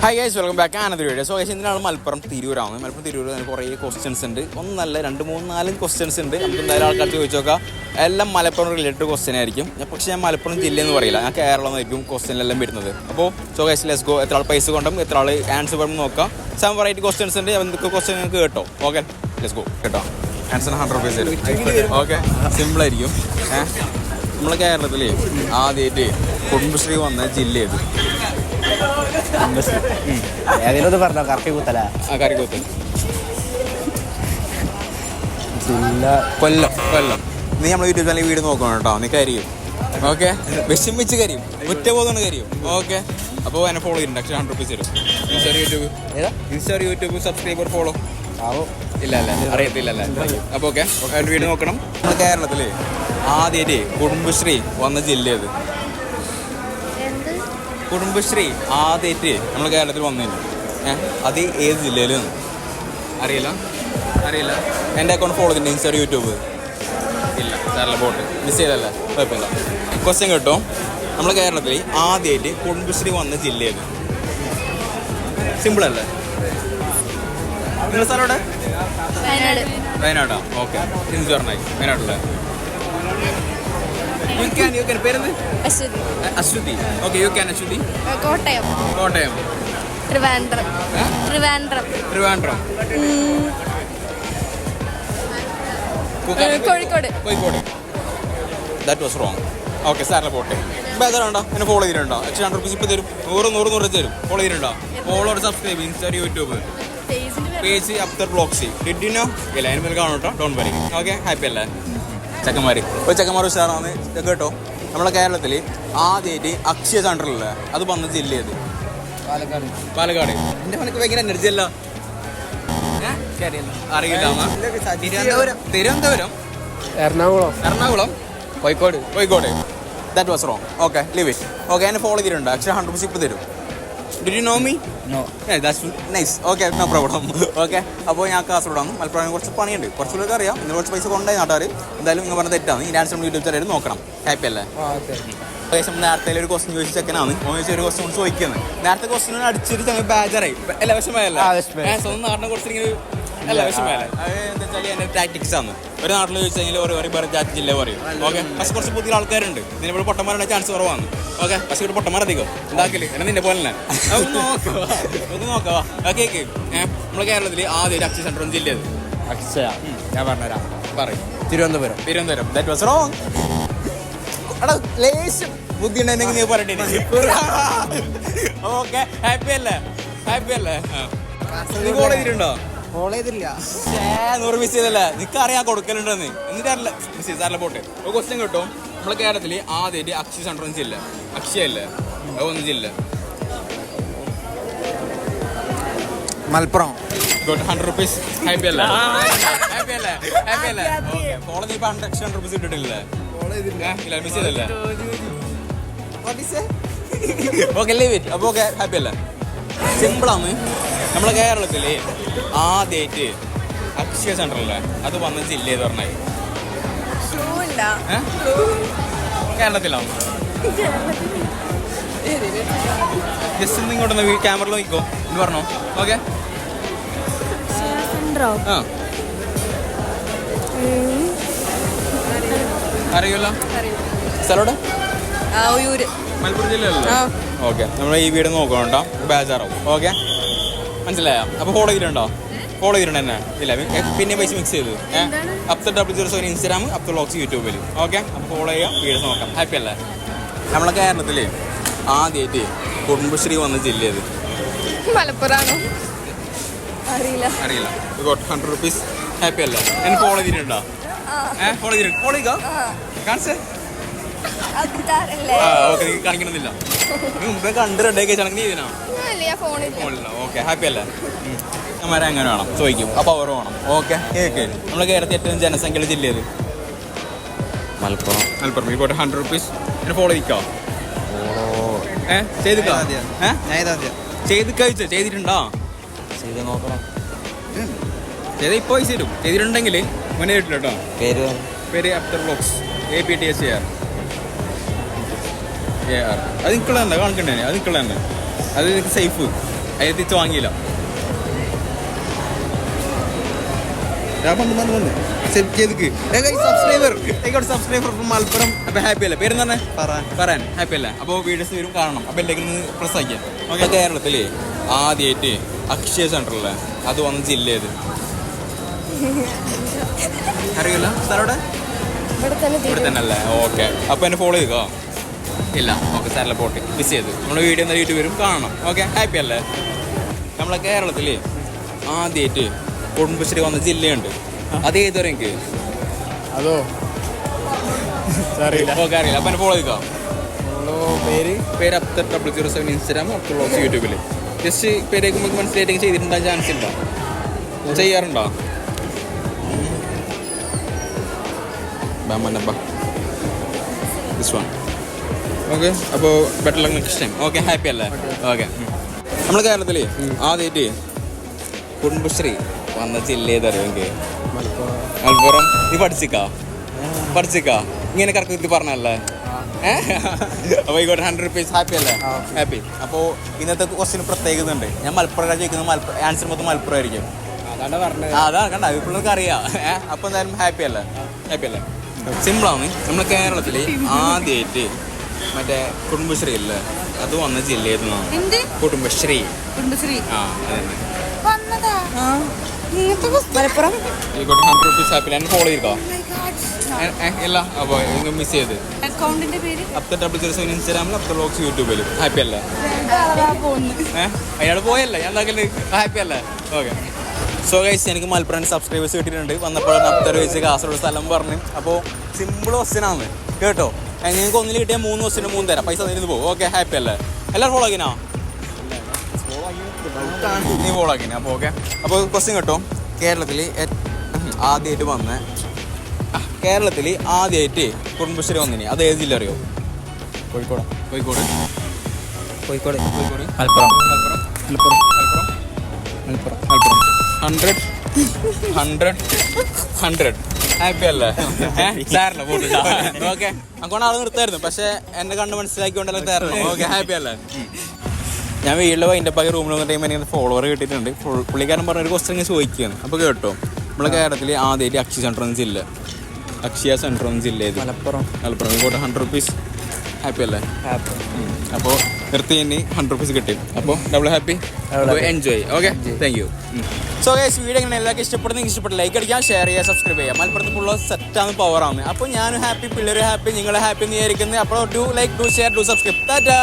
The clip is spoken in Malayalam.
Hi guys welcome back Ananda video. So guys ഇന്നാണ് മലപ്പുറം തിരൂരാണ് മലപ്പുറം തിരൂർ കുറേ ക്വസ്റ്റ്യൻസ് ഉണ്ട്. ഒന്നല്ല രണ്ട് മൂന്ന് നാല് ക്വസ്റ്റ്യൻസ് ഉണ്ട്. നമുക്ക് എന്തായാലും ആൾക്കാർ ചോദിച്ചു നോക്കാം. എല്ലാം മലപ്പുറം റിലേറ്റഡ് ക്വസ്റ്റ്യൻ ആയിരിക്കും. പക്ഷേ ഞാൻ മലപ്പുറം ജില്ല എന്ന് പറയില്ല. ഞാൻ കേരളം എന്നായിരിക്കും ക്വസ്റ്റ്യനിലെല്ലാം വരുന്നത്. അപ്പോൾ സോ ഗൈസ് ലെസ് ഗോ എത്ര ആൾ പൈസ കൊണ്ടും എത്ര ആൾ ആൻസർ പറഞ്ഞു നോക്കാം. സെവൻ വെറൈറ്റി ക്വസ്റ്റ്യൻസ് ഉണ്ട്. എന്തൊക്കെ ക്വസ്റ്റ്യൻ നിങ്ങൾക്ക് കേട്ടോ? ഓക്കെ ലെസ് ഗോ കേട്ടോ? ആൻസർ ഹൺഡ്രഡ് റുപ്പീസ് തരും. ഓക്കെ സിമ്പിൾ ആയിരിക്കും. ഏഹ് നമ്മളെ കേരളത്തിൽ ആദ്യമായിട്ട് കുടുംബശ്രീ വന്ന ജില്ല ഏത് ഏതെങ്കിലും പറഞ്ഞോ കറക്റ്റ് കൂത്തല. ആ കറികൂത്ത് ജില്ല കൊല്ലം കൊല്ലം. നീ നമ്മൾ യൂട്യൂബ് ചാനലിൽ വീട് നോക്കണം കേട്ടോ നീ കരിയും. ഓക്കെ? വിഷമിച്ച് കരിയും. ഒറ്റ പോകുന്ന കരിയും. ഓക്കെ? അപ്പോൾ എന്നെ ഫോളോ ചെയ്യുന്നുണ്ട് പക്ഷേ ഹൺഡ്രഡ് റുപ്പീസ് തരും. ഇൻസ്റ്റാർ യൂട്യൂബ് ഏതാ? ഇൻസ്റ്റാർ യൂട്യൂബ് സബ്സ്ക്രൈബർ ഫോളോ ആവോ. ഇല്ല അല്ല അറിയത്തില്ല അല്ല അപ്പോൾ ഓക്കെ? വീട് നോക്കണം. നമ്മുടെ കേരളത്തിൽ ആദ്യമായിട്ട് കുടുംബശ്രീ വന്ന ജില്ല ഏത് എന്ത് കുടുംബശ്രീ ആദ്യമായിട്ട് നമ്മൾ കേരളത്തിൽ വന്നിരുന്നു. ഏഹ് അത് ഏത് ജില്ലയിലും? അറിയില്ല. അറിയില്ല. എന്റെ അക്കൗണ്ട് ഫോളോ ചെയ്തിട്ടുണ്ട് ഇൻസ്റ്റാ യൂട്യൂബ്. ഇല്ല. കേരള ബോട്ട്. മിസ് ചെയ്തല്ലേ കുഴപ്പമില്ല. ക്വസ്റ്റ്യൻ കേട്ടോ. നമ്മൾ കേരളത്തിൽ ആദ്യമായിട്ട് കുടുംബശ്രീ വന്ന ജില്ലയിൽ സിമ്പിൾ അല്ലേ? നിങ്ങളുടെ സ്ഥലം എവിടെ? വയനാട്. വയനാടാ. ഓക്കെ ചിന്തിച്ചു പറഞ്ഞായി വയനാട്ടിലെ യു ക്യാൻ യു ക്യാൻ പേരെന്ത്? Aswathi. Aswathi. Okay you can Aswathi. Kottayam. Kottayam. Trivandrum? Trivandrum. Trivandrum? Kozhikode. Kozhikode. That was wrong okay സാറിനെ പോട്ടെ. ബേജാറുണ്ടോ എന്നെ ഫോളോ ചെയ്തിട്ടുണ്ടോ? എക്സ് ഹൺഡ്രഡ് റുപ്പീസ് ഇപ്പോൾ തരും. നൂറ് നൂറ് നൂറ് തരും. ഫോളോ ചെയ്തിട്ടുണ്ടോ? Follow subscribe insta YouTube page Afthar blogs ഡിഡിനോ ഇല്ല അതിന് മേലെ കാണും കേട്ടോ ഡോൺ വരി ഓക്കെ ഹാപ്പി അല്ലേ? ചെക്കന്മാർ ഒരു ചെക്കന്മാർ ഉഷാറാണ്. കേട്ടോ. നമ്മളെ കേരളത്തിൽ ആദ്യമായിട്ട് അക്ഷയ സെന്ററിലുള്ള അത് വന്ന ജില്ല ഏത് പാലക്കാട്. പാലക്കാട്. എന്റെ മനക്ക് ഭയങ്കര എനർജി അല്ല. അറിയില്ല Thiruvananthapuram Thiruvananthapuram? Ernakulam. Ernakulam? Kozhikode. Kozhikode. That was wrong okay leave it okay എന്നെ ഫോളോ ചെയ്തിട്ടുണ്ട്. അക്ഷയ ഹൺഡ്രഡ് റുപ്പീസ് ഇപ്പോൾ തരും. Do you know me no that's nice okay no problem okay അപ്പോൾ ഞാൻ കാസർഗോഡാണ് മലപ്പുറം കുറച്ച് പണിയുണ്ട്. കുറച്ച് പേർക്ക് അറിയാം. ഇന്ന് കുറച്ച് പൈസ കൊണ്ടായി നാട്ടുകാർ എന്തായാലും നിങ്ങൾ പറഞ്ഞ തെറ്റാണ്. ഈ ഡാൻസ് നമ്മൾ യൂട്യൂബ് ചാനൽ നോക്കണം. ഹാപ്പി അല്ലേ ഏകദേശം നേരത്തെ ഒരു ക്വസ്റ്റ്യൻ ചോദിച്ച ചെക്കനാണ് ഓൻ ഒരു ക്വസ്റ്റ്യൻ കൊണ്ട് ചോദിക്കുന്നത് നേരത്തെ ക്വസ്റ്റ്യൻ അടിച്ചിട്ട് ബാജറായി. എല്ലാ വിഷമയല്ല സ്വന്തം നാടിനെ കുറച്ച് ഇങ്ങനെ അല്ല വിഷമയല്ല അത് എന്താ വെച്ചാൽ എന്റെ ടാക്ടിക്സ് ആണ്. ഒരു നാട്ടിൽ ചോദിച്ചെങ്കിൽ ഓരോ ഓരോ വേറെ ജാതി ജില്ല പറയും. ഓക്കെ? പക്ഷെ കുറച്ച് പുതിയ ആൾക്കാരുണ്ട്. ഇതിനിവിടെ പൊട്ടന്മാരുടെ ചാൻസ് കുറവാണ്. ഓക്കെ? പക്ഷെ ഇവിടെ പൊട്ടന്മാരധികം ഉണ്ടാക്കില്ല എന്നെ നിന്നെ പോലെ ഒന്ന് നോക്കാം ഒന്ന് ഓക്കെ നമ്മുടെ കേരളത്തിൽ ആദ്യം ഒരു അക്ഷയ സെന്റർ ജില്ല ജില്ലയത് അക്ഷയ. ഞാൻ പറഞ്ഞുതരാം. പറയും. Thiruvananthapuram. Thiruvananthapuram. That was wrong എടാ ലേശം ബുദ്ധി ഉണ്ടെങ്കിൽ നീ പറയട്ടെ ഓക്കെ ഹാപ്പി അല്ലേ? ഹാപ്പി അല്ലേ? നീ നീ കോൾ ചെയ്തില്ല. നൂറ് മിസ് ചെയ്തല്ലേ? കൊടുക്കലുണ്ടെന്ന്. എന്നിട്ടല്ല മിസ് ചെയ്ത് സാറിലെ പോട്ടെ. ഒരു ക്വസ്റ്റ്യൻ കിട്ടും. നമ്മളെ കേരളത്തിൽ ആദ്യമായിട്ട് അക്ഷയ അക്ഷയ ജില്ല Malappuram. Good hundred rupees happy അല്ലേ? ഹാപ്പി അല്ലേ? ഹാപ്പി അല്ലേ? കോളേജ് ഇപ്പൊ ഹൺഡ്രഡ് എക്സ്ട്രാ ഹൺഡ്രഡ് റുപ്പീസ് ഇട്ടിട്ടില്ലേ? ഇല്ല മിസ് ചെയ്തല്ലേ? ഓക്കെ ലീവ് ഇറ്റ് അപ്പോൾ ഓക്കെ ഹാപ്പി അല്ലേ? സിമ്പിളാണ്. നമ്മളെ കേരളത്തിൽ ആദ്യമായിട്ട് അക്ഷയ സെന്ററല്ലേ അത് വന്ന ജില്ല എന്ന് പറഞ്ഞാൽ ഇല്ല? കേരളത്തിലാണ്? ജസ്റ്റ് ഒന്ന് ഇങ്ങോട്ടൊന്ന് ക്യാമറയിൽ നോക്കിക്കോ. എന്ന് പറഞ്ഞോ. ഓക്കെ? ആ. അറിയില്ല. സ്ഥലോടെ മലപ്പുറം ജില്ലയല്ലേ. ഓക്കെ. നമ്മൾ ഈ വീട് നോക്കണം കേട്ടോ. ബേജാറാവും. ഓക്കെ? മനസ്സിലായോ? അപ്പോൾ ഫോളോ ചെയ്തിട്ടുണ്ടോ? ഫോളോ ചെയ്തിട്ടുണ്ട് തന്നെ. ഇല്ല പിന്നെ പൈസ മിക്സ് ചെയ്തു? Afthal double zero seven Instagram Afthal blogs യൂട്യൂബിൽ ഓക്കെ? അപ്പോൾ ഫോളോ ചെയ്യാം വീഡിയോസ് നോക്കാം. ഹാപ്പി അല്ലേ? നമ്മളെ കേരളത്തിൽ ആദ്യമായിട്ട് കുടുംബശ്രീ വന്ന ജില്ല ഏത്? മലപ്പുറാണോ. അറിയില്ല. അറിയില്ല. ഹൺഡ്രഡ് റുപ്പീസ് ഹാപ്പി അല്ലേ? എന്നെ ഫോളോ ചെയ്തിട്ടുണ്ടോ? ഏഹ് ഫോളോ ചെയ്തിട്ടുണ്ട് ഫോളോ ചെയ്യുക കാണിച്ചേ ഓക്കെ കാണിക്കണമെന്നില്ല മുമ്പേ കണ്ട് റെഡി കഴിച്ചാണെങ്കിൽ നീ ഇതിനാ. ഞാൻ ഫോണില്ല ഫോണില്ല ഓക്കെ ഹാപ്പി അല്ലേ? അങ്ങനെ വേണം. ചോദിക്കും. അപ്പോൾ അവർ വേണം. ഓക്കെ കേക്ക്. നമ്മുടെ കേരളത്തിൽ ഏറ്റവും ജനസംഖ്യയുള്ള ജില്ല മലപ്പുറം. മലപ്പുറം. പോട്ടെ ഹൺഡ്രഡ് റുപ്പീസ് എന്നെ ഫോളോ ചെയ്യിക്കോ ഏ? ചെയ്തിക്കോ ഏ? ഞാൻ ഇതാ ചെയ്ത് കഴിച്ചോ? ചെയ്തിട്ടുണ്ടോ? ചെയ്ത് നോക്കണം. ചെയ്ത ഇപ്പോൾ പൈസ തരും ചെയ്തിട്ടുണ്ടെങ്കിൽ മുന്നേ കിട്ടില്ല കേട്ടോ പേര് പേര് Abdul blogs A P T S R A R അത് നിൽക്കുള്ള തന്നെ കാണിക്കണ്ടേ? അത് നിൽക്കുള്ള തന്നെ അത് എനിക്ക് സേഫ് അതിന് തിരിച്ച് വാങ്ങിയില്ല. സബ്സ്ക്രൈബർ മലപ്പുറം. അപ്പൊ ഹാപ്പി അല്ലേ? പേര് തന്നെ പറയാൻ ഹാപ്പി അല്ലേ? അപ്പോൾ വീഡിയോസ് വരും കാണണം. അപ്പോൾ എല്ലാവരും ഒന്ന് പ്രസ് ആക്കിയാൽ ഓക്കെ കേരളത്തിൽ ആദ്യമായിട്ട് അക്ഷയ സെന്ററിലെ അത് വന്ന ജില്ല ഏത്? അറിയില്ല. സാറോടെ ഇവിടെ തന്നെ അല്ലേ ഓക്കെ അപ്പൊ എന്നെ ഫോളോ ചെയ്യുക ഇല്ല ഓക്കെ സാറിലെ പോട്ടെ മിസ് ചെയ്തു. നമ്മുടെ വീഡിയോ എന്താ യൂട്യൂബ് വരും കാണണം. ഓക്കെ ഹാപ്പി അല്ലേ? നമ്മളെ കേരളത്തിൽ ആദ്യമായിട്ട് കുടുംബശ്രീ വന്ന ജില്ലയുണ്ട്. അത് ഏതുവരെ എനിക്ക്? അതോ? അറിയില്ല. ഓക്കെ അറിയില്ല. അപ്പൊ ഫോളോ ചെയ്തോ? പേര്? പേര് Afthar double zero seven Instagram Afthar blogs യൂട്യൂബിൽ ജസ്റ്റ് പേരേക്ക് നമുക്ക് മനസ്സിലായിട്ട് ചെയ്തിട്ടുണ്ടാകാൻ ചാൻസ് ഉണ്ടോ? ചെയ്യാറുണ്ടോ? This one okay? അപ്പോൾ better luck next time okay happy അല്ലേ? ഓക്കെ. നമ്മൾ കേരളത്തിൽ ആദ്യമായിട്ട് കുടുംബശ്രീ വന്ന ജില്ല ഏതറിയോ മലപ്പുറം. നീ പഠിച്ചിക്കാ? പഠിച്ചിക്കാ? ഇങ്ങനെ കറക്റ്റ് പറഞ്ഞല്ലേ അപ്പോൾ ഹൺഡ്രഡ് റുപ്പീസ് ഹാപ്പി അല്ലേ? ഹാപ്പി അപ്പോൾ ഇന്നത്തെ ക്വസ്റ്റിന് പ്രത്യേകത ഉണ്ട് ഞാൻ മലപ്പുറം ചോദിക്കുന്നത് മലപ്പുറം ആൻസർ മൊത്തം മലപ്പുറം ആയിരിക്കും. അതാണ് കണ്ട? ഇപ്പോഴൊക്കെ അറിയാം. അപ്പോൾ എന്തായാലും ഹാപ്പി അല്ലേ? ഹാപ്പി അല്ലേ? സിമ്പിളാണ് നമ്മൾ കേരളത്തിൽ ആദ്യമായിട്ട് മറ്റേ കുടുംബശ്രീ അല്ലേ അത് വന്ന ജില്ലയിൽ ഏതെന്നാണ് കുടുംബശ്രീ. കുടുംബശ്രീ. ആ അതന്നെ. മലപ്പുറം? ഹൺഡ്രഡ് റുപ്പീസ് ഹാപ്പി എന്നെ ഫോളോ ചെയ്തോ? ഇല്ല. അപ്പോൾ മിസ് ചെയ്ത്. അക്കൗണ്ടിന്റെ പേര്? അപ്ത ഡബിൾ സീറോ സെവൻ ഇൻസ്റ്റാഗ്രാമിൽ അപ്ത ബോക്സ് യൂട്യൂബിലും ഹാപ്പി അല്ലേ? ഏഹ് അയാൾ പോയല്ലേ? ഞാൻ ഹാപ്പി അല്ലേ? ഓക്കെ സോ ഗൈസ് എനിക്ക് മലപ്പുറം സബ്സ്ക്രൈബേഴ്സ് കിട്ടിയിട്ടുണ്ട്. വന്നപ്പോഴാണ് അപ്തർ വെച്ച് കാസർഗോഡ് സ്ഥലം പറഞ്ഞു. അപ്പോൾ സിമ്പിൾ ക്വസ്റ്റ്യൻ ആണ്. കേട്ടോ? നിങ്ങൾക്ക് ഒന്നിൽ കിട്ടിയാൽ മൂന്ന് ദിവസത്തിന് മൂന്ന് തരാം. പൈസ തരുന്നു പോകും. ഓക്കെ ഹാപ്പി അല്ലേ? എല്ലാവരും ഫോളോ ആക്കിനാ? നീ ഫോളോ ആക്കിനെ. അപ്പോൾ ഓക്കെ അപ്പോൾ ക്വസ്റ്റ്യൻ കേട്ടോ. കേരളത്തിൽ ആദ്യമായിട്ട് വന്ന കേരളത്തിൽ ആദ്യമായിട്ട് കുടുംബശ്രീ വന്നിനി. അത് ഏത് ജില്ല അറിയോ? Kozhikode. Kozhikode. Kozhikode. Kozhikode. Malappuram. Malappuram. Malappuram. Malappuram. Malappuram. Malappuram hundred hundred hundred happy അല്ലേ? പോട്ടില്ല ഓക്കെ അങ്ങോട്ട് ആൾ നിർത്തായിരുന്നു. പക്ഷെ എന്നെ കണ്ട് മനസ്സിലാക്കിക്കൊണ്ടല്ലോ തരണം. ഓക്കെ ഹാപ്പി അല്ലേ? ഞാൻ വീട്ടിൽ വൈന്റെ പകരം റൂമിൽ വന്ന ടൈം എനിക്ക് ഫോളോവർ കിട്ടിയിട്ടുണ്ട്. പുള്ളിക്കാരൻ പറഞ്ഞ ഒരു ക്വസ്റ്റൻ ഇങ്ങനെ ചോദിക്കുകയാണ് അപ്പോൾ കേട്ടോ. നമ്മളെ കേരളത്തിൽ ആദ്യമായിട്ട് അക്ഷയ എന്ന ജില്ല. അക്ഷയ സെന്റർ എന്ന ജില്ല മലപ്പുറം. മലപ്പുറം. ഇങ്ങോട്ട് ഹൺഡ്രഡ് റുപ്പീസ് ഹാപ്പി അല്ലേ? അപ്പോൾ നിർത്തി ഇനി ഹൺഡ്രഡ് റുപ്പീസ് കിട്ടി. അപ്പോൾ double happy enjoy okay thank you so guys video എങ്ങനെ എല്ലാവർക്കും ഇഷ്ടപ്പെടുന്നെങ്കിൽ ഇഷ്ടപ്പെട്ട ലൈക്ക് അടിക്കാം ഷെയർ ചെയ്യുക സബ്സ്ക്രൈബ് ചെയ്യുക. മലപ്പുറത്ത് ഫുള്ള് സെറ്റാണ് പവറാണ് അപ്പോൾ ഞാനും ഹാപ്പി പിള്ളേർ ഹാപ്പി നിങ്ങൾ ഹാപ്പി എന്ന് വിചാരിക്കുന്നത് അപ്പോൾ do like do share do subscribe tata